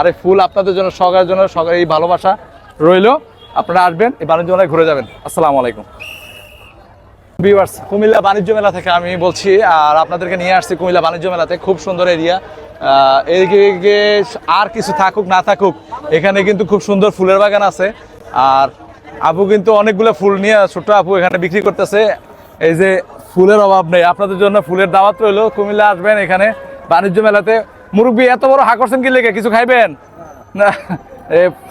আর এই ফুল আপনাদের জন্য সকালের জন্য সকালে এই ভালোবাসা রইল। আপনারা আসবেন, এই বাণিজ্য মেলায় ঘুরে যাবেন। আসসালামু আলাইকুম। ভিউয়ার্স কুমিল্লা বাণিজ্য মেলা থেকে আমি বলছি, আর আপনাদেরকে নিয়ে আসছি কুমিল্লা বাণিজ্য মেলাতে। খুব সুন্দর এরিয়া। এদিকে আর কিছু থাকুক, না থাকুক, এখানে কিন্তু খুব সুন্দর ফুলের বাগান আছে। আর আপু কিন্তু অনেকগুলো ফুল নিয়ে, ছোট্ট আপু এখানে বিক্রি করতেছে। এই যে ফুলের অভাব নেই। আপনাদের জন্য ফুলের দাওয়াত রইল। কুমিল্লা আসবেন এখানে বাণিজ্য মেলাতে। মুরব্বী, এত বড় হা করছেন কি লেগে? কিছু খাইবেন? না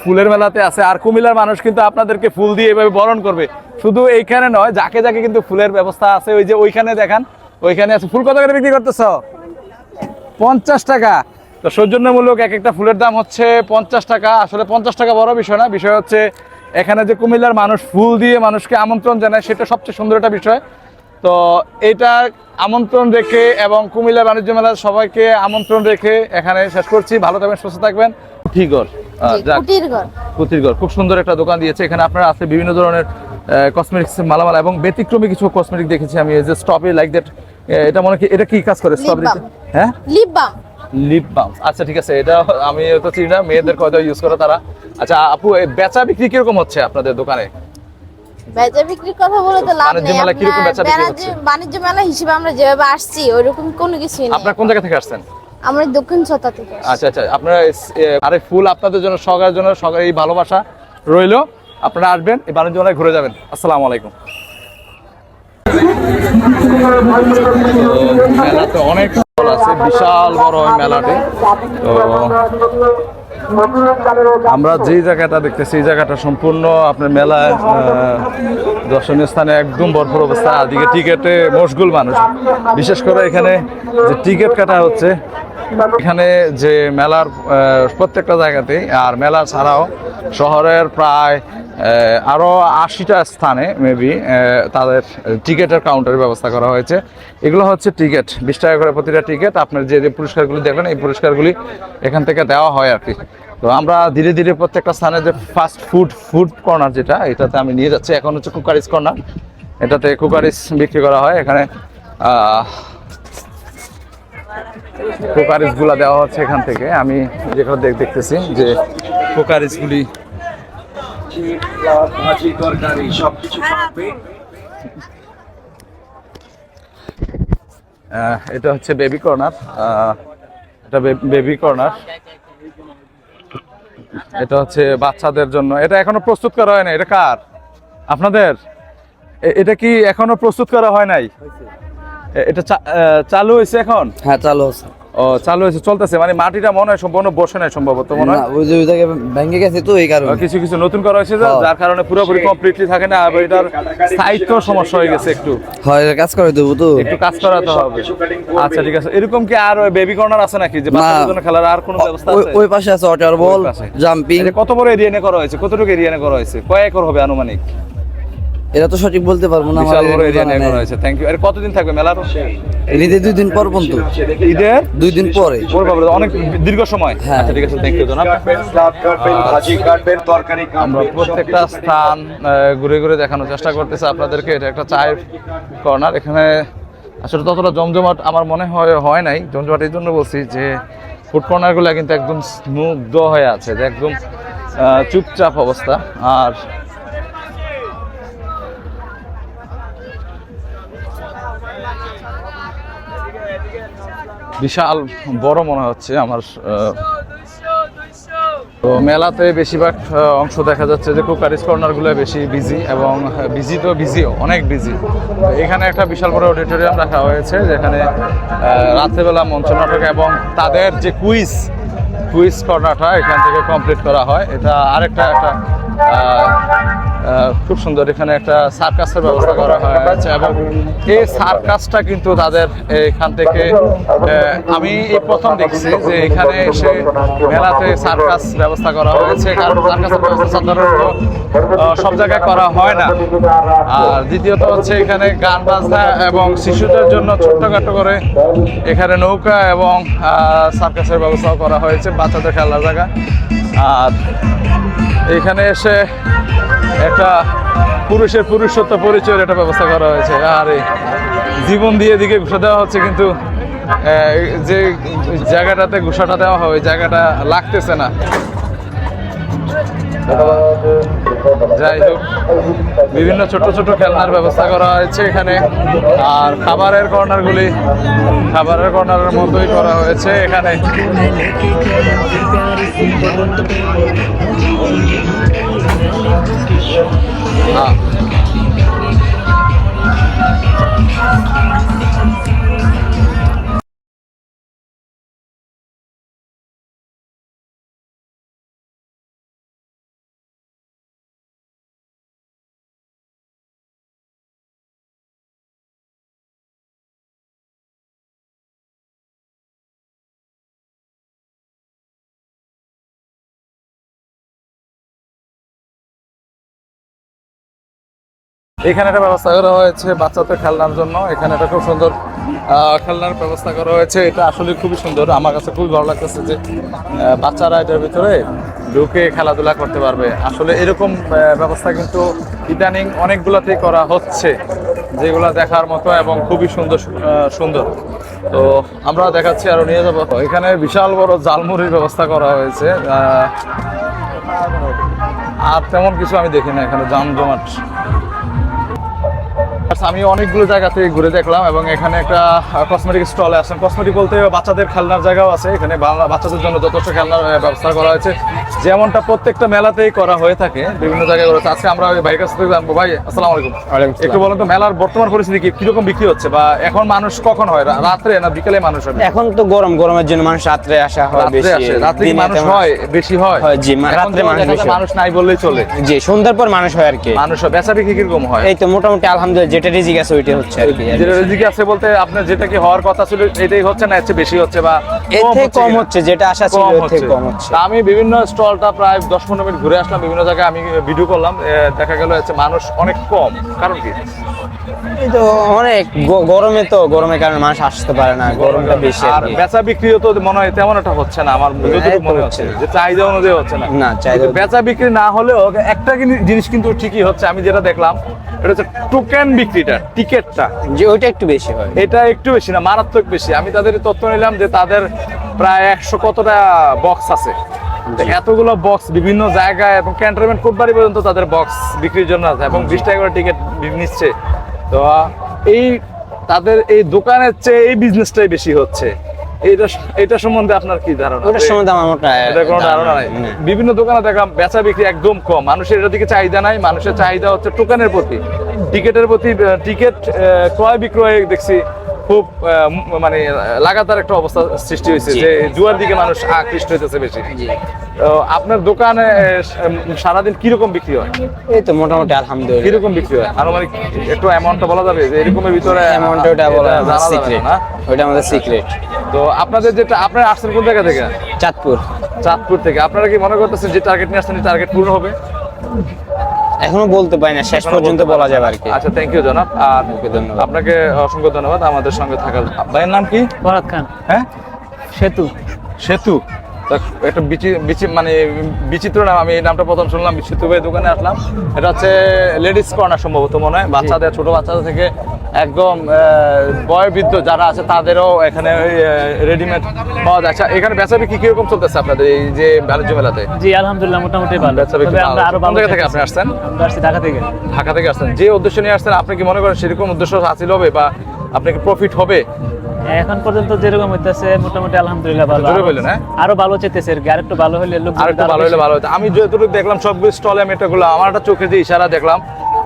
ফুলের মেলাতে আছে। আর কুমিল্লার মানুষ কিন্তু আপনাদেরকে ফুল দিয়ে এভাবে বরণ করবে। শুধু এইখানে নয়, যাকে যাকে কিন্তু ফুলের ব্যবস্থা আছে, ওই যে ওইখানে দেখান। ওইখানে আছে। ফুল কত করে বিক্রি করতেছ? পঞ্চাশ টাকা। তো সৌজন্যমূলক এক একটা ফুলের দাম হচ্ছে পঞ্চাশ টাকা। আসলে পঞ্চাশ টাকা বড় বিষয় না। বিষয় হচ্ছে, এখানে যে কুমিল্লার মানুষ ফুল দিয়ে মানুষকে আমন্ত্রণ জানায়, সেটা সবচেয়ে সুন্দর একটা বিষয়। তো এটা আমন্ত্রণ রেখে এবং কুমিল্লা বাণিজ্য মেলার সবাইকে আমন্ত্রণ রেখে এখানে শেষ করছি। ভালো থাকবেন সুস্থ থাকবেন। ঠিক যাক কুটির ঘর পুতির ঘর খুব সুন্দর একটা দোকান দিয়েছে। এখানে আপনার আছে বিভিন্ন ধরনের কসমেটিক্স মালামাল এবং ব্যতিক্রমী কিছু কসমেটিক দেখেছি আমি। এই যে স্টপে লাইক দ্যাট এটা মনে কি এটা কি কাজ করে স্ট্রবেরি হ্যাঁ? লিপ বাম লিপ বাম আচ্ছা ঠিক আছে। এটা আমি তো চিনি না মেয়েদের হয়তো ইউজ করে তারা। আচ্ছা আপু বেচা বিক্রি কীরকম হচ্ছে আপনাদের দোকানে? বেচা বিক্রির কথা বলে তো লাভ নেই। বাণিজ্য মেলা হিসেবে আমরা যেভাবে আসছি ওইরকম কোনো কিছুই নেই। আপনারা কোন জায়গা থেকে আসছেন? আমরা দক্ষিণ ছতা থেকে আচ্ছা আচ্ছা আপনারা আর ফুল আপনাদের জন্য সকালের জন্য সকালে এই ভালোবাসা রইল। আপনারা আসবেন এই বাণিজ্য মেলায় ঘুরে যাবেন। আসসালামু আলাইকুম। মেলাতে অনেক ফল আছে বিশাল বড় মেলাটি। তো আমরা যেই জায়গাটা দেখতেছি, এই জায়গাটা সম্পূর্ণ আপনার মেলায় দর্শনীয় স্থানে একদম ভরপুর অবস্থা। আদিকে টিকেটে মশগুল মানুষ। বিশেষ করে এখানে যে টিকিট কাটা হচ্ছে, এখানে যে মেলার প্রত্যেকটা জায়গাতেই, আর মেলা ছাড়াও শহরের প্রায় আরও আশিটা স্থানে মেবি তাদের টিকিটের কাউন্টারের ব্যবস্থা করা হয়েছে। এগুলো হচ্ছে টিকিট বিশ টাকা করে প্রতিটা টিকিট আপনার যে যে পুরস্কারগুলি দেখলেন এই পুরস্কারগুলি এখান থেকে দেওয়া হয় আর কি। তো আমরা ধীরে ধীরে প্রত্যেকটা স্থানে যে ফাস্ট ফুড ফুড কর্নার যেটা এটাতে আমি নিয়ে যাচ্ছি। এখন হচ্ছে কুকারিস কর্নার এটাতে কুকারিস বিক্রি করা হয়। এখানে আহ, কুকারিসগুলা দেওয়া হচ্ছে এখান থেকে। আমি যেখানে দেখ- দেখতেছি যে কুকারিস গুলি তরকারি সবকিছু এটা হচ্ছে বেবি কর্নার এটা বেবি কর্নার এটা হচ্ছে বাচ্চাদের জন্য। এটা এখনও প্রস্তুত করা হয় না এটা কার? আপনাদের? এটা কি এখনও প্রস্তুত করা হয় নাই? এটা চালু হয়েছে এখন? হ্যাঁ চালু আছে ও চালু হয়েছে চলতেছে। মানে মাটিটা মনে হয় সম্পূর্ণ বসে নাই সম্ভবত মনে হয়? ওই যে ওই জায়গায় ভেঙে গেছে তো এই কারণে। কিছু কিছু নতুন করা হয়েছে হ্যাঁ। যার কারণে পুরোপুরি কমপ্লিটলি থাকে না আর এটার স্থায়িত্ব সমস্যা হয়ে গেছে একটু। হয় কাজ করে দেবো তো। একটু কাজ করাতে হবে। আচ্ছা ঠিক আছে। এরকম কি আর বেবি কর্নার আছে নাকি? যে বাচ্চাদের জন্য খেলার আর কোনো ব্যবস্থা আছে? ওই পাশে আছে ওয়াটার বল জাম্পিং কত বড় এরিয়া নিয়ে করা হয়েছে? কতটুকু এরিয়া নিয়ে করা হয়েছে? কয় একর হবে আনুমানিক? এটা তো সঠিক বলতে পারব না বিশাল বড় আমার এরিয়া নিয়ে করা হয়েছে থ্যাংক ইউ আর কতদিন থাকবে মেলার ঈদের দুই দিন পর পর্যন্ত ঈদের? দুই দিন পরে। ওর বাবা অনেক দীর্ঘ সময়। হ্যাঁ। আচ্ছা ঠিক আছে থ্যাংক ইউ জনাব। সালাদ কাটবেন ভাজি কাটবেন তরকারি আমরা প্রত্যেকটা স্থান আহ, ঘুরে ঘুরে দেখানোর চেষ্টা করতেছি আপনাদেরকে। এটা একটা চায়ের কর্নার। এখানে আসলে ততটা জমজমাট আমার মনে হয় হয় নাই। জমজমাট এই জন্য বলছি যে ফুড কর্নারগুলো কিন্তু একদম স্নুগ্ধ হয়ে আছে। যে একদম আহ, চুপচাপ অবস্থা। আর বিশাল বড় মনে হচ্ছে আমার তো মেলাতে বেশিরভাগ অংশ দেখা যাচ্ছে যে কুকারিস কর্নারগুলো বেশি বিজি এবং বিজি তো বিজিও অনেক বিজি এখানে একটা বিশাল বড় অডিটোরিয়াম রাখা হয়েছে যেখানে রাত্রেবেলা মঞ্চ নাটক এবং তাদের যে কুইজ কুইজ কর্নারটা এখান থেকে কমপ্লিট করা হয়। এটা আরেকটা একটা খুব সুন্দর। এখানে একটা সার্কাসের ব্যবস্থা করা হয়েছে এবং এই সার্কাসটা কিন্তু তাদের এখান থেকে আমি এই প্রথম দেখছি যে এখানে এসে মেলাতে সার্কাস ব্যবস্থা করা হয়েছে, কারণ সার্কাসের ব্যবস্থা সাধারণত সব জায়গায় করা হয় না। আর দ্বিতীয়ত হচ্ছে এখানে গান বাজনা এবং শিশুদের জন্য ছোট্টখাটো করে এখানে নৌকা এবং সার্কাসের ব্যবস্থাও করা হয়েছে, বাচ্চাদের খেলার জায়গা। আর এখানে এসে একটা পুরুষের পুরুষত্ব পরিচয়ের একটা ব্যবস্থা করা হয়েছে। আর এই জীবন দিয়ে দিকে ঘুষা দেওয়া হচ্ছে কিন্তু যে জায়গাটাতে ঘুষাটা দেওয়া হয়, ওই জায়গাটা লাগতেছে না। যাই হোক, বিভিন্ন ছোট ছোট খেলনার ব্যবস্থা করা হয়েছে এখানে। আর খাবারের কর্নারগুলি, খাবারের কর্নারের মতোই করা হয়েছে এখানে। এখানে একটা ব্যবস্থা করা হয়েছে বাচ্চাদের খেলনার জন্য। এখানে একটা খুব সুন্দর খেলনার ব্যবস্থা করা হয়েছে। এটা আসলে খুবই সুন্দর। আমার কাছে খুবই ভালো লাগতেছে যে বাচ্চারা এটার ভিতরে ঢুকে খেলাধুলা করতে পারবে। আসলে এরকম ব্যবস্থা কিন্তু ইদানিং অনেকগুলোতেই করা হচ্ছে, যেগুলো দেখার মতো এবং খুবই সুন্দর সুন্দর। তো আমরা দেখাচ্ছি আরও নিয়ে যাব। এখানে বিশাল বড় জালমুড়ির ব্যবস্থা করা হয়েছে। আর তেমন কিছু আমি দেখি না এখানে, জমজমাট। আমি অনেকগুলো জায়গা থেকে ঘুরে দেখলাম এবং এখানে একটা কসমেটিক স্টলে আসেন কসমেটিক বলতে বাচ্চাদের খেলনার জায়গাও আছে। এখানে বাচ্চাদের জন্য যথেষ্ট খেলনার ব্যবস্থা করা হয়েছে। যেমনটা প্রত্যেকটা মেলাতেই করা হয়ে থাকে বিভিন্ন জায়গায় করেছে আজকে আমরা ভাইয়ের কাছ থেকে জানব। ভাই আসসালামু আলাইকুম। একটু বলেন তো মেলার বর্তমান পরিস্থিতি কি? কীরকম বিক্রি হচ্ছে বা এখন মানুষ কখন হয়? রাত্রে না বিকেলে মানুষ হয়? এখন তো গরম গরমের জন্য মানুষ রাত্রে আসা হয় রাত্রে বেশি। রাত্রে মানুষ হয়? বেশি হয়? জি, রাত্রে মানুষ। মানুষ নাই বললেই চলে। জি সন্ধ্যার পর মানুষ হয় আর কি। মানুষ হয়। বেচা বিক্রি কীরকম হয়? এই তো মোটামুটি আলহামদুলিল্লাহ যেটা রিজিক আছে ওইটা হচ্ছে আর কি যেটা রেজিকে আছে বলতে আপনার যেটা কি হওয়ার কথা ছিল এটাই হচ্ছে না এর বেশি হচ্ছে বা এর থেকে কম হচ্ছে যেটা আশা ছিল এর থেকে কম হচ্ছে। আমি বিভিন্ন স্টলটা প্রায় দশ পনেরো মিনিট ঘুরে আসলাম বিভিন্ন জায়গায় আমি ভিডিও করলাম দেখা গেল হচ্ছে মানুষ অনেক কম। কারণ কি? তো অনেক গরমে তো গরমের কারণে মানুষ আসতে পারে না গরমটা বেশি আর বেচা বিক্রিও তো মনে হয় তেমন একটা হচ্ছে না আমার যতটুকু মনে হচ্ছে। যে চাহিদা অনুযায়ী হচ্ছে না। না, চাহিদা- বেচা বিক্রি না হলেও একটা জিনিস কিন্তু ঠিকই হচ্ছে আমি যেটা দেখলাম এটা হচ্ছে টোকেন বিক্রিটা টিকিটটা। যে ওইটা একটু বেশি হয়। এটা একটু বেশি না মারাত্মক বেশি। আমি তাদের তথ্য নিলাম যে তাদের প্রায় একশো কতটা বক্স আছে। এতগুলো বক্স বিভিন্ন জায়গায় এবং ক্যান্টনমেন্ট কোটবাড়ি পর্যন্ত তাদের বক্স বিক্রির জন্য আছে এবং বিশ টাকা করে টিকিট নিচ্ছে। তো এই তাদের এই দোকানের চেয়ে এই বিজনেসটাই বেশি হচ্ছে। এইটা এটা সম্বন্ধে আপনার কি ধারণা? ওটার সম্বন্ধে আমার মোটা এটা কোনো ধারণা নাই বিভিন্ন দোকানে দেখলাম বেচা বিক্রি একদম কম। মানুষের এটার দিকে চাহিদা নাই মানুষের চাহিদা হচ্ছে টোকানের প্রতি। টিকেটের প্রতি টিকেট ক্রয় বিক্রয় দেখছি খুব মানে লাগাতার একটা অবস্থা সৃষ্টি হয়েছে যে জুয়ার দিকে মানুষ আকৃষ্ট হইতেছে বেশি। তো আপনার দোকানে সারাদিন কীরকম বিক্রি হয়? এই তো মোটামুটি আলহামদুলিল্লাহ। কীরকম বিক্রি হয়? আনুমানিক একটু অ্যামাউন্টটা বলা যাবে যে এরকমের ভিতরে অ্যামাউন্ট ওটা বলা সিক্রেট না ওইটা আমাদের সিক্রেট তো আপনাদের যেটা আপনারা আসছেন কোন জায়গা থেকে? চাঁদপুর। চাঁদপুর থেকে। আপনারা কি মনে করতেছেন যে টার্গেট নিয়ে আসছেন টার্গেট পূর্ণ হবে? এখনও বলতে পারি না শেষ পর্যন্ত বলতে বলা যাবে আর কি। আচ্ছা থ্যাংক ইউ জনাব। আর ধন্যবাদ। আপনাকে অসংখ্য ধন্যবাদ আমাদের সঙ্গে থাকার ভাইয়ের নাম কি? ভরত খান। হ্যাঁ? সেতু। সেতু? একটা বিচি- বিচি মানে বিচিত্র নাম আমি এই নামটা প্রথম শুনলাম সেতু ভাই দোকানে আসলাম। এটা হচ্ছে লেডিস কর্নার সম্ভবত মনে হয় বাচ্চাদের ছোট বাচ্চাদের থেকে একদম বয়োবৃদ্ধ যারা আছে তাদেরও এখানে রেডিমেড পাওয়া যায়। আচ্ছা এখানে বেচা বিক্রি কীরকম চলতেছে আপনাদের এই যে বাণিজ্য মেলাতে? জি আলহামদুলিল্লাহ মোটামুটি ভালো। বেচা বিক্রি আমরা আরও ভালো থেকে। আপনি আসছেন? আমরা আসছি ঢাকা থেকে। ঢাকা থেকে আসছেন। যে উদ্দেশ্য নিয়ে আসছেন আপনি কি মনে করেন সেরকম উদ্দেশ্য হাসিল হবে বা আপনার কি প্রফিট হবে? এখন পর্যন্ত যেরকম হইতেছে মোটামুটি আলহামদুলিল্লাহ ভালো। জোরে বললেন, হ্যাঁ? আরও ভালো চাইতেছে আর আরেকটু ভালো হলে লোক আর একটু ভালো হলে ভালো হতো আমি যতটুকু দেখলাম সবগুলো স্টলে আমি এটাগুলো আমার একটা চোখে যে ইশারা দেখলাম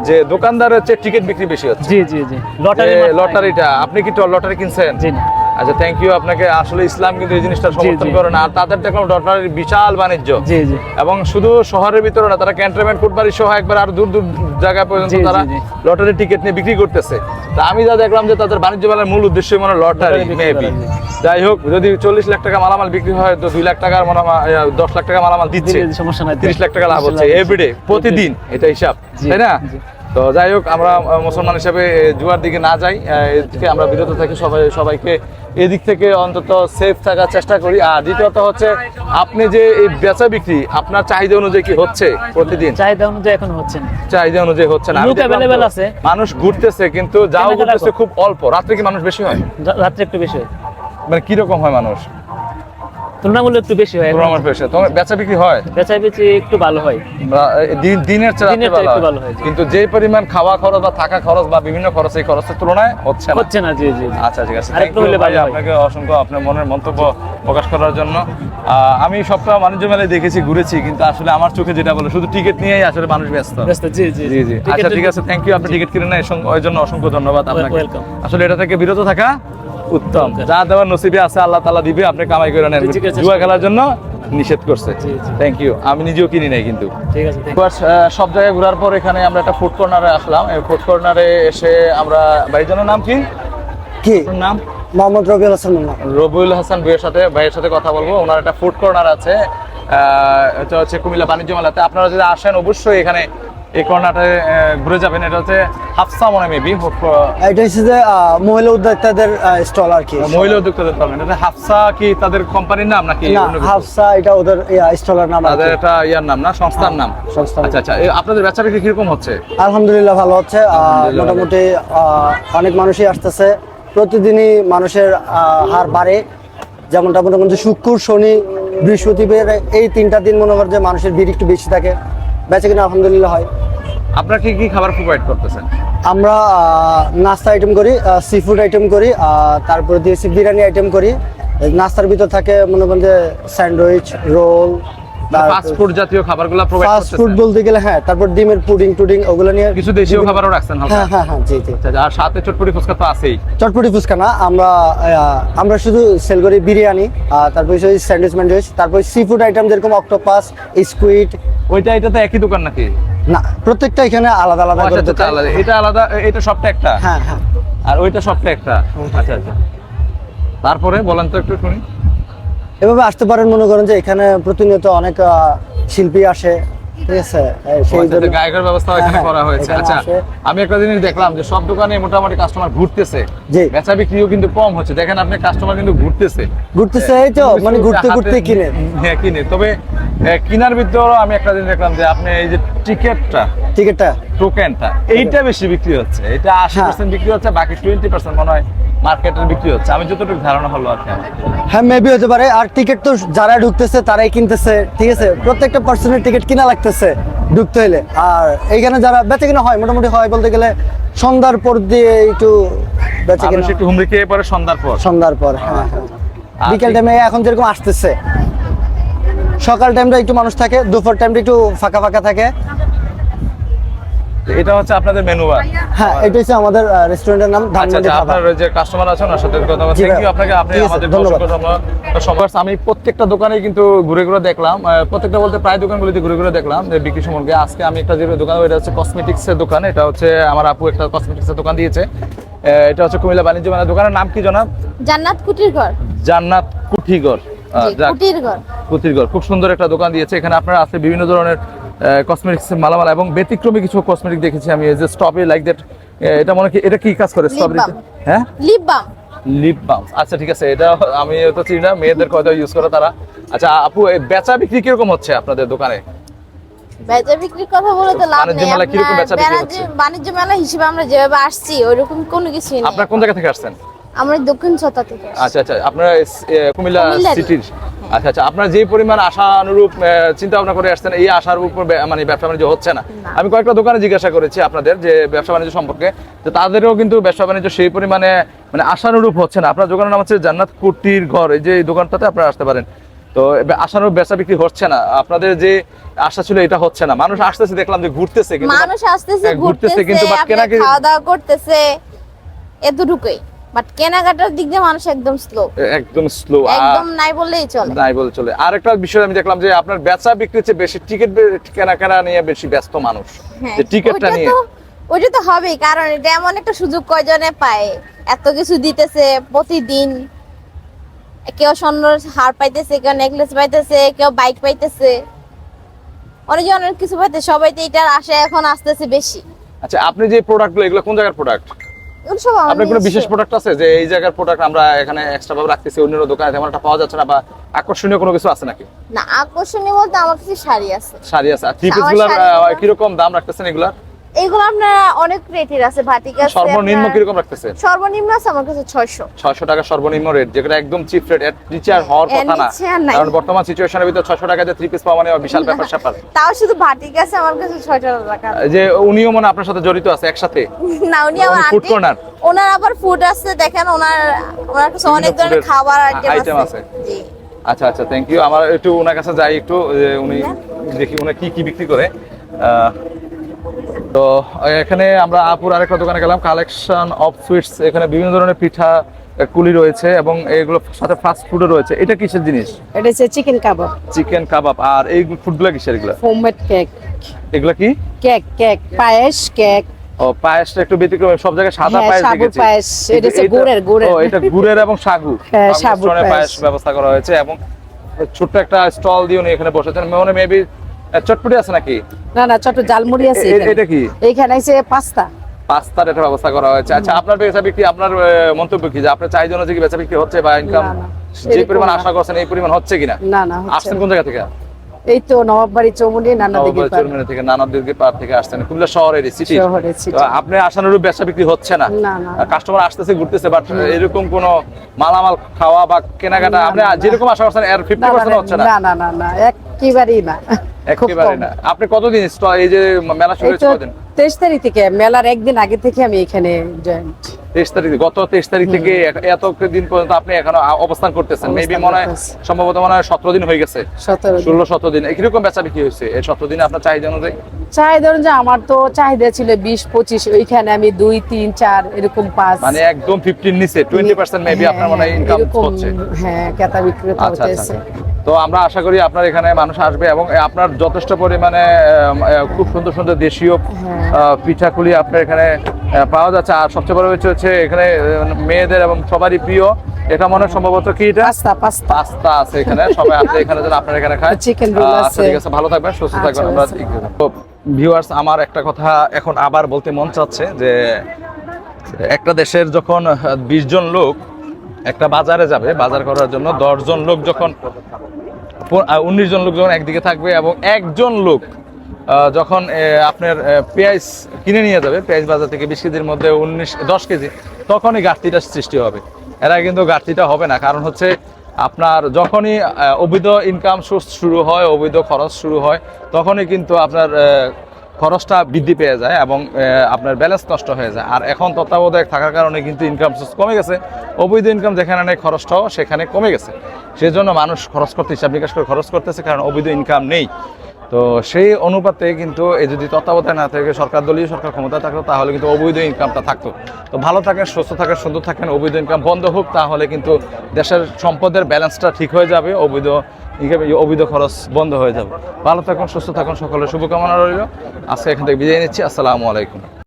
যে দোকানদার হচ্ছে টিকিট বিক্রি বেশি হচ্ছে। জি জি জি। লটারি লটারিটা আপনি কি লটারি কিনছেন? জি না। আচ্ছা থ্যাংক ইউ আপনাকে আসলে ইসলাম কিন্তু এই জিনিসটা সমর্থন। করে না। আর তাদের দেখলাম লটারির বিশাল বাণিজ্য। জি জি। এবং শুধু শহরের ভিতরে না তারা ক্যান্টনমেন্ট কোটবাড়ি সহ একবার আর দূর দূর জায়গা পর্যন্ত তারা লটারি টিকিট নিয়ে বিক্রি করতেছে। তা আমি যা দেখলাম যে তাদের বাণিজ্য মেলার মূল উদ্দেশ্য মানে লটারি মেবি যাই হোক যদি চল্লিশ লাখ টাকা মালামাল বিক্রি হয় তো দুই লাখ টাকার হয় দশ লাখ টাকা মালামাল দিচ্ছে। সমস্যা নাই। তিরিশ লাখ টাকা লাভ হচ্ছে। এভরিডে প্রতিদিন এটা হিসাব তাই না। তো যাই হোক আমরা মুসলমান হিসেবে জুয়ার দিকে না যাই এদিকে আমরা বিরত থাকি সবাই সবাইকে এদিক থেকে অন্তত সেফ থাকার চেষ্টা করি। আর দ্বিতীয়ত হচ্ছে আপনি যে এই বেচা বিক্রি আপনার চাহিদা অনুযায়ী কি হচ্ছে প্রতিদিন? চাহিদা অনুযায়ী এখন হচ্ছে না। চাহিদা অনুযায়ী হচ্ছে না। দেখলাম আছে। মানুষ ঘুরতেছে কিন্তু যাও ঘুরতেছে খুব অল্প। রাত্রে কি মানুষ বেশি হয়? রাত্রে একটু বেশি হয়। মানে কীরকম হয় মানুষ? তুলনামূলক একটু বেশি হয়। এখন। আমার পেশে তোমার বেচা বিক্রি হয়? বেচা বেচি একটু ভালো হয়। দিন- দিনের চেয়ে একটু ভালো হয়, কিন্তু যে পরিমাণ খাওয়া খরচ বা থাকা খরচ বা বিভিন্ন খরচ এই খরচের তুলনায় হচ্ছে না। হচ্ছে না জি জি। আচ্ছা ঠিক আছে। হলে ভাই, আপনাকে অসংখ্য আপনার মনের মন্তব্য প্রকাশ করার জন্য। আমি সবটা বাণিজ্য মেলায় দেখেছি ঘুরেছি কিন্তু আসলে আমার চোখে যেটা বলে শুধু টিকিট নিয়েই আসলে মানুষ ব্যস্ত। ব্যস্ত, জি জি। জি জি। আচ্ছা ঠিক আছে। থ্যাংক ইউ আপনি টিকিট কিনে নেন ওই জন্য অসংখ্য ধন্যবাদ আপনাকে। আসলে এটা থেকে বিরত থাকা উত্তম। যা দেওয়ার নসিবে আছে আল্লাহ তাআলা দিবে আপনি কামাই করে নেন। জুয়া খেলার জন্য নিষেধ করছে। থ্যাংক ইউ আমি নিজেও কিনি নাই কিন্তু। সব জায়গায় ঘোরার পর এখানে আমরা একটা ফুড কর্নারে আসলাম। এই ফুড কর্নারে এসে আমরা ভাইজানের নাম কি? কি? নাম? মোহাম্মদ রবিউল হাসান রবিউল হাসান ভাইয়ের সাথে ভাইয়ের সাথে কথা বলব। ওনার একটা ফুড কর্নার আছে। এটা হচ্ছে কুমিল্লা বাণিজ্য মেলাতে। আপনারা যদি আসেন অবশ্যই এখানে এই কর্নারটা ঘুরে যাবেন। এটা হচ্ছে হাফসা মনে মেবি এটা হচ্ছে যে মহিলা উদ্যোক্তাদের স্টল আর কি। মহিলা উদ্যোক্তাদের এটা হাফসা কি তাদের কোম্পানির নাম নাকি? হাফসা এটা ওদের স্টলের নাম তাদের কি। একটা ইয়ার নাম না? সংস্থার নাম? সংস্থার নাম। আচ্ছা আচ্ছা আপনাদের বেচা বিক্রি কীরকম হচ্ছে? আলহামদুলিল্লাহ ভালো হচ্ছে। মোটামুটি আহ, অনেক মানুষই আসতেছে। প্রতিদিনই মানুষের হার বাড়ে। যেমনটা মনে করেন যে শুক্র শনি বৃহস্পতিবার এই তিনটা দিন মনে করেন যে মানুষের ভিড় একটু বেশি থাকে। বেঁচে কিনা আলহামদুলিল্লাহ হয়। আপনারা কি কি খাবার প্রোভাইড করতেছেন? আমরা নাস্তা আইটেম করি সি ফুড আইটেম করি তারপরে দিয়েছি বিরিয়ানি আইটেম করি। নাস্তার ভিতর থাকে মনে করেন যে স্যান্ডউইচ রোল ফাস্ট ফুড জাতীয় খাবারগুলো প্রোভাইড ফাস্ট ফুড বলতে গেলে হ্যাঁ তারপর ডিমের পুডিং টুডিং ওগুলো নিয়ে কিছু দেশীয় খাবারও রাখছেন হালকা। হ্যাঁ হ্যাঁ হ্যাঁ জি জি। আচ্ছা, আর সাথে চটপটি ফুচকা তো আছেই। চটপটি ফুচকা না আমরা আমরা শুধু সেল করি বিরিয়ানি তারপর স্যান্ডউইচ ম্যান্ডউইচ তারপর সি ফুড আইটেম যেরকম অক্টোপাস স্কুইড ওইটা এটা তো একই দোকান নাকি? না প্রত্যেকটা এখানে আলাদা আলাদা আচ্ছা আচ্ছা, আলাদা। এটা আলাদা এটা সবটা একটা? হ্যাঁ হ্যাঁ। আর ওইটা সবটা একটা? আচ্ছা আচ্ছা। তারপরে বলেন তো একটু শুনি। এভাবে আসতে পারেন মনে করেন যে এখানে প্রতিনিয়ত অনেক শিল্পী আসে ঠিক আছে? সেই গায়কের ব্যবস্থা এখানে হ্যাঁ, করা হয়েছে। আচ্ছা আমি একটা জিনিস দেখলাম যে সব দোকানে মোটামুটি কাস্টমার ঘুরতেছে। বেচা বিক্রিও কিন্তু কম হচ্ছে। দেখেন আপনি কাস্টমার কিন্তু ঘুরতেছে। ঘুরতেছে এই তো মানে ঘুরতে ঘুরতে কিনে। হ্যাঁ কিনে। তবে কেনার আমি একটা জিনিস দেখলাম যে আপনি এই যে টিকেটটা? টিকিটটা। টোকেনটা। এইটা বেশি বিক্রি হচ্ছে। এটা আশি হ্যাঁ। পার্সেন্ট বিক্রি হচ্ছে বাকি টোয়েন্টি পার্সেন্ট মনে হয় মার্কেটের বিক্রি হচ্ছে। আমি যতটুকু ধারণা হলো আর হ্যাঁ মেবি হতে পারে। আর টিকিট তো যারা ঢুকতেছে তারাই কিনতেছে। ঠিক আছে? প্রত্যেকটা পার্সনের টিকিট কিনা লাগতেছে ঢুকতে হলে। আর এইখানে যারা বেচে কিনা হয় মোটামুটি হয় বলতে গেলে সন্ধ্যার পর দিয়ে একটু বেচে কিনা একটু হুমড়ি খেয়ে পরে সন্ধ্যার পর। সন্ধ্যার পর হ্যাঁ। হ্যাঁ। বিকেল টাইমে এখন যেরকম আসতেছে সকাল টাইমটা একটু মানুষ থাকে দুপুর টাইমটা একটু ফাঁকা ফাঁকা থাকে। এটা হচ্ছে আপনাদের মেনু বার হ্যাঁ এটা হচ্ছে আমাদের রেস্টুরেন্টের নাম আচ্ছা ধানমন্ডি আচ্ছা ধাবা। আপনার যে কাস্টমার আছেন ওনার সাথে কথা জি থ্যাংক ইউ আপনাকে আপনি আছে, আমাদের আমি প্রত্যেকটা দোকানে কিন্তু ঘুরে ঘুরে দেখলাম। আহ, প্রত্যেকটা বলতে প্রায় দোকানগুলিতে ঘুরে ঘুরে দেখলাম যে বিক্রি সম্পর্কে। আজকে আমি একটা যে দোকান এটা হচ্ছে কসমেটিক্স এর দোকান। এটা হচ্ছে আমার আপু একটা কসমেটিক্স এর দোকান দিয়েছে। আহ, এটা হচ্ছে কুমিল্লা বাণিজ্য মেলা দোকানের নাম কি জনাব? জান্নাত কুটির ঘর জান্নাত জি, যাক, কুটির ঘর খুব সুন্দর একটা দোকান দিয়েছে। এখানে আপনারা আছে বিভিন্ন ধরনের কসমেটিক্স মালামাল এবং ব্যতিক্রমী কিছু কসমেটিক দেখেছি আমি যে স্টপে লাইক দ্যাট এটা মনে কি এটা কি কাজ করে Lip স্ট্রবেরি balm। হ্যাঁ? লিপ বাম লিপ বাম আচ্ছা ঠিক আছে এটা আমি তো চিনি না মেয়েদের হয়তো ইউজ করে তারা? আচ্ছা আপু বেচা বিক্রি কীরকম হচ্ছে আপনাদের দোকানে? বেচা বিক্রির কথা বলে তো লাভ নেই। মেলায় কীরকম আপনার বেচা বিক্রি বাণিজ্য- হচ্ছে? বাণিজ্য মেলা হিসেবে আমরা যেভাবে আসছি ওইরকম কোনো কিছুই নেই। আপনারা কোন জায়গা থেকে আসছেন? আমরা দক্ষিণ ছতা থেকে আচ্ছা আচ্ছা আপনারা কুমিল্লা সিটির আচ্ছা আচ্ছা আপনারা যে পরিমাণ আশানুরূপ আহ, চিন্তা ভাবনা করে আসছেন এই আশার উপর মানে ব্যবসা বাণিজ্য হচ্ছে না। আমি কয়েকটা দোকানে জিজ্ঞাসা করেছি আপনাদের যে ব্যবসা বাণিজ্য সম্পর্কে। যে তাদেরও কিন্তু ব্যবসা বাণিজ্য সেই পরিমাণে মানে আশানুরূপ হচ্ছে না। আপনার দোকানের নাম হচ্ছে জান্নাত কুটির ঘর। এই যে এই দোকানটাতে আপনারা আসতে পারেন। তো আশানুরূপ ব্যবসা বিক্রি হচ্ছে না। আপনাদের যে আশা ছিল এটা হচ্ছে না। মানুষ আসতেছে দেখলাম যে ঘুরতেছে কিন্তু মানুষ আসতেছে হ্যাঁ, ঘুরতেছে কিন্তু খাওয়া দাওয়া করতেছে। এতটুকুই। বাট কেনাকাটার দিক দিয়ে মানুষ একদম স্লো একদম স্লো একদম নাই বললেই চলে। নাই বলে চলে। আর একটা বিষয় আমি দেখলাম যে আপনার বেচা বিক্রির চেয়ে বেশি টিকিট কেনা কেনা নিয়ে বেশি ব্যস্ত মানুষ। হ্যাঁ, যে টিকিটটা নিয়ে। ওইটা তো হবেই কারণ এটা এমন একটা সুযোগ কয়জনে পায়? এত কিছু দিতেছে প্রতিদিন। কেউ স্বর্ণর হার পাইতেছে কেউ নেকলেস পাইতেছে কেউ বাইক পাইতেছে। অনেকে অনেক কিছু পাইতে সবাই তো এটার আশা এখন আসতেছে বেশি। আচ্ছা আপনি যে প্রোডাক্টগুলো এগুলো কোন জায়গার প্রোডাক্ট আপনার কোনো বিশেষ প্রোডাক্ট আছে? যে এই জায়গার প্রোডাক্ট আমরা এখানে এক্সট্রা ভাবে রাখতেছি অন্য দোকানে তেমন একটা পাওয়া যাচ্ছে না বা আকর্ষণীয় কোনো কিছু আছে নাকি? না আকর্ষণীয় বলতে আমার কিছু শাড়ি আছে। শাড়ি আছে। আর থ্রি পিসগুলার কীরকম দাম রাখতেছেন এগুলার? এইগুলো আপনার অনেক রেটের আছে ভাটিকা সর্বনিম্ন আপনার- কীরকম রাখতেছে? সর্বনিম্ন আছে আমার কাছে ছয়শো। ছয়শো টাকা সর্বনিম্ন রেট যেটা একদম চিপ রেট এর নিচে আর হওয়ার কথা না। কারণ বর্তমান সিচুয়েশনের ভিতরে ছয়শো টাকাতে থ্রি পিস পাওয়া মানে বিশাল ব্যাপার স্যাপার। তাও শুধু ভাটিকা আছে আমার কাছে ছয়টা টাকা। যে উনিও মনে আপনার সাথে জড়িত আছে একসাথে। না উনি আমার food আন্টি ওনার আবার ফুড আছে দেখেন ওনার ওনার কাছে অনেক ধরনের খাবার আইটেম আছে। জি। আচ্ছা আচ্ছা থ্যাংক ইউ আমার একটু ওনার কাছে যাই একটু উনি দেখি উনি কি কি বিক্রি করে। আহ, তো এখানে আমরা আপুর আরেকটা দোকানে গেলাম কালেকশন অফ সুইটস এখানে বিভিন্ন ধরনের পিঠা কুলি রয়েছে এবং এগুলো সাথে ফাস্ট ফুডও রয়েছে। এটা কিসের জিনিস? এটা হচ্ছে চিকেন কাবাব চিকেন কাবাব আর এই ফুডগুলো কিসের এগুলো? হোমমেড কেক এগুলো কি? কেক কেক পায়েস কেক ও পায়েসটা একটু ব্যতিক্রম সব জায়গায় সাদা হ্যাঁ, পায়েস দেখেছি। পায়েস। এটা হচ্ছে গুড়ের, গুড়ের। ও এটা গুড়ের এবং সাগু। হ্যাঁ, সাগু। পায়েস। ব্যবস্থা করা হয়েছে এবং ছোট্ট একটা স্টল দিয়ে উনি এখানে বসেছেন। মনে মেবি চটপটি আছে নাকি? না না ছোট জালমুড়ি আছে। এটা কি? এইখানে আছে পাস্তা। পাস্তার একটা ব্যবস্থা করা হয়েছে। আচ্ছা আপনার বেচা বিক্রি আপনার মন্তব্য কি? যে আপনার চাহিদা অনুযায়ী কি বেচা বিক্রি হচ্ছে বা ইনকাম যে পরিমাণ আশা করছেন এই পরিমাণ হচ্ছে কিনা? না না আসছেন কোন জায়গা থেকে? এই তো নবাববাড়ি চৌমুনি চৌরুমিনা থেকে পার থেকে আসছেন। কুমিল্লা শহরের সিটি আপনি আশানুরূপ ব্যবসা বিক্রি হচ্ছে না। কাস্টমার আসতেছে ঘুরতেছে বাট এরকম কোন মালামাল খাওয়া বা কেনাকাটা আপনি যেরকম আশা করছেন এর ফিফটি না পার্সেন্ট হচ্ছে না। না না না না একেবারেই না। একেবারে না। আপনি কতদিন এই যে মেলা শুরু হয়েছে তারিখ থেকে মেলার একদিন আগে থেকে আমি এখানে জয়েন্ট তেইশ তারিখ গত তেইশ তারিখ থেকে এত দিন পর্যন্ত আপনি এখনও অবস্থান করতেছেন। মেবি মনে হয় সম্ভবত মনে হয় সতেরো দিন হয়ে গেছে। সতেরো ষোলো সতেরো দিন। কীরকম বেচা বিক্রি হয়েছে? এই সতেরো দিনে আপনার চাহিদা অনুযায়ী? যে আমার তো চাহিদা ছিল বিশ পঁচিশ ওইখানে আমি দুই তিন চার এরকম পাঁচ। মানে একদম ফিফটিন নিচে টোয়েন্টি পার্সেন্ট মেবি আপনার মনে হয় ইনকাম হচ্ছে। হ্যাঁ ক্রেতা আচ্ছা তো আমরা আশা করি আপনার এখানে মানুষ আসবে এবং আপনার যথেষ্ট পরিমাণে খুব সুন্দর সুন্দর দেশীয় আহ, পিঠাগুলি আপনার এখানে পাওয়া যাচ্ছে। আর সবচেয়ে বড় হচ্ছে হচ্ছে এখানে মেয়েদের এবং সবারই প্রিয় এটা মনে হয় সম্ভবত কি এটা? Pasta pasta. পাস্তা আছে এখানে। সবাই আছে এখানে যেন আপনার এখানে খায়। roll আহ, আছে। আচ্ছা ঠিক আছে ভালো থাকবেন সুস্থ আচ্ছা, থাকবেন আমরা আচ্ছা। ভিউয়ার্স আমার একটা কথা এখন আবার বলতে মন চাচ্ছে যে একটা দেশের যখন বিশ জন লোক একটা বাজারে যাবে, বাজার করার জন্য দশজন লোক যখন উনিশ জন লোক যখন একদিকে থাকবে এবং একজন লোক যখন আপনার পেঁয়াজ কিনে নিয়ে যাবে, পেঁয়াজ বাজার থেকে বিশ কেজির মধ্যে উনিশ, দশ কেজি, তখনই ঘাটতিটা সৃষ্টি হবে। এরা কিন্তু ঘাটতিটা হবে না, কারণ হচ্ছে আপনার যখনই অবৈধ ইনকাম সোর্স শুরু হয়, অবৈধ খরচ শুরু হয়, তখনই কিন্তু আপনার খরচটা বৃদ্ধি পেয়ে যায় এবং আপনার ব্যালেন্স নষ্ট হয়ে যায়। আর এখন তত্ত্বাবধায়ক থাকার কারণে কিন্তু ইনকাম সোর্স কমে গেছে। অবৈধ ইনকাম যেখানে নেই, খরচটাও সেখানে কমে গেছে। সেজন্য মানুষ খরচ করতে, হিসাব নিকাশ করে খরচ করতেছে, কারণ অবৈধ ইনকাম নেই। তো সেই অনুপাতে কিন্তু এই যদি তত্ত্বাবধায় না থাকে, সরকার, দলীয় সরকার ক্ষমতা থাকতো, তাহলে কিন্তু অবৈধ ইনকামটা থাকতো। তো ভালো থাকেন, সুস্থ থাকেন, সুন্দর থাকেন, অবৈধ ইনকাম বন্ধ হোক, তাহলে কিন্তু দেশের সম্পদের ব্যালেন্সটা ঠিক হয়ে যাবে, অবৈধ অবৈধ খরচ বন্ধ হয়ে যাবে। ভালো থাকুন, সুস্থ থাকুন, সকলের শুভকামনা রইল। আজকে এখান থেকে বিদায় নিচ্ছি। আসসালামু আলাইকুম।